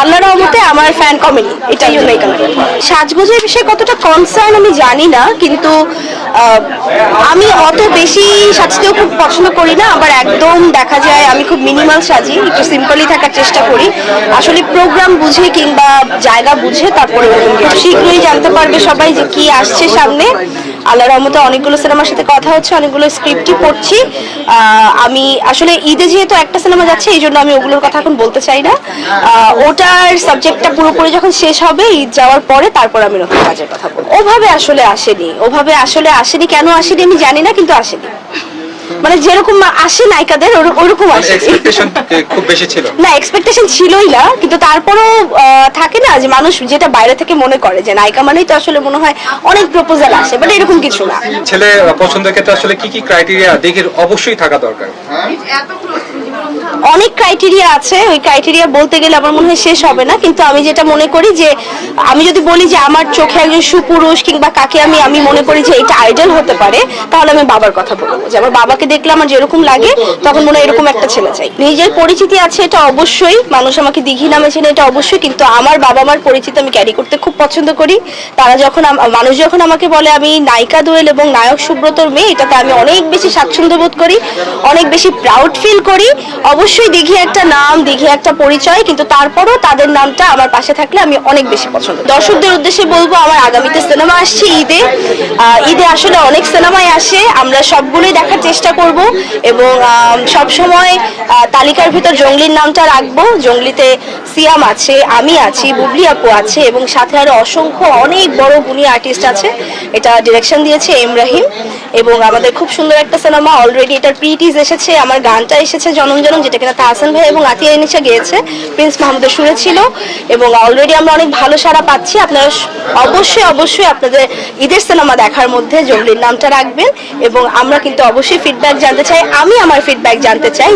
আল্লাহ রহমতে আমার fan comedy এটাই কালার সাজগোজের বিষয়ে কতটা কনসার্ন আমি জানি না কিন্তু আমি অত বেশি সাজতেও খুব পছন্দ করি না আবার একদম দেখা যায় আমি খুব মিনিমাল সাজি একটু সিম্পলি থাকার চেষ্টা করি। আসলে প্রোগ্রাম বুঝে কিংবা জায়গা বুঝে তারপরে খুব শীঘ্রই জানতে পারবে সবাই যে কি আসছে সামনে। আল্লাহ রহমতে অনেকগুলো সিনেমার সাথে কথা হচ্ছে অনেকগুলো স্ক্রিপ্টই পড়ছি। আমি আসলে ঈদে যেহেতু একটা সিনেমা যাচ্ছে এই জন্য আমি ওগুলোর কথা এখন বলতে চাই না। আহ, ওটার সাবজেক্টটা পুরোপুরি যখন শেষ হবে ঈদ যাওয়ার পরে তারপর আমি নতুন কাজের কথা বলব। ওভাবে আসলে আসেনি। ওভাবে আসলে আসেনি। কেন আসেনি আমি জানি না কিন্তু আসেনি। মানে যেরকম আসে নায়িকাদের ওরকম আসে খুব বেশি ছিল। না এক্সপেকটেশন ছিলই না কিন্তু তারপরও আহ, থাকে না যে মানুষ যেটা বাইরে থেকে মনে করে যে নায়িকা মানেই তো আসলে মনে হয় অনেক প্রপোজাল আসে বাট এরকম কিছু না। ছেলে পছন্দের ক্ষেত্রে আসলে কি কি ক্রাইটেরিয়া দেখে অবশ্যই থাকা দরকার। অনেক ক্রাইটেরিয়া আছে, ওই ক্রাইটেরিয়া বলতে গেলে আমার মনে হয় শেষ হবে না, কিন্তু আমি যেটা মনে করি যে, আমি যদি বলি যে আমার চোখে একজন সুপুরুষ কিংবা কাকে আমি আমি মনে করি যে এটা আইডল হতে পারে, তাহলে আমি বাবার কথা বলব। যে আমার বাবাকে দেখলে আমার যেরকম লাগে, তখন মনে হয় এরকম একটা ছেলে চাই। নিজের পরিচিতি আছে, এটা অবশ্যই, মানুষ আমাকে দিঘি নামে চেনে এটা অবশ্যই, কিন্তু আমার বাবা মার পরিচিতি আমি ক্যারি করতে খুব পছন্দ করি। তারা যখন মানুষ যখন আমাকে বলে আমি নায়িকা দোয়েল এবং নায়ক সুব্রতর মেয়ে, এটাতে আমি অনেক বেশি স্বাচ্ছন্দ্য বোধ করি, অনেক বেশি প্রাউড ফিল করি। অবশ্যই দিঘি একটা নাম দিঘি একটা পরিচয়, কিন্তু তারপরও তাদের নামটা আমার পাশে থাকলে আমি অনেক বেশি পছন্দ দর্শকদের উদ্দেশ্যে বলব, আমার আগামীতে সিনেমা আসছে ঈদে। ঈদে আসলে অনেক সিনেমাই আসে, আমরা সবগুলোই দেখার চেষ্টা করব এবং সব সময় তালিকার ভিতর জঙ্গলির নামটা রাখব। জঙ্গলিতে সিয়াম আছে, আমি আছি, বুবলি আপু আছে এবং সাথে আরও অসংখ্য অনেক বড় গুণী আর্টিস্ট আছে। এটা ডিরেকশন দিয়েছে এম রাহিম এবং আমাদের খুব সুন্দর একটা সিনেমা অলরেডি এটার প্রিটিজ এসেছে, আমার গানটা এসেছে জনম জনম, যেটা কিনা তাহসান ভাই এবং আতিয়া ইনিশা গিয়েছে। প্রিন্স মাহমুদের সুরে ছিল এবং অলরেডি আমরা অনেক ভালো সারা পাচ্ছি। আপনারা অবশ্যই অবশ্যই আপনাদের ঈদের সিনেমা দেখার মধ্যে জঙ্গলির নামটা রাখবেন এবং আমরা কিন্তু অবশ্যই ফিডব্যাক জানতে চাই। আমি আমার ফিডব্যাক জানতে চাই।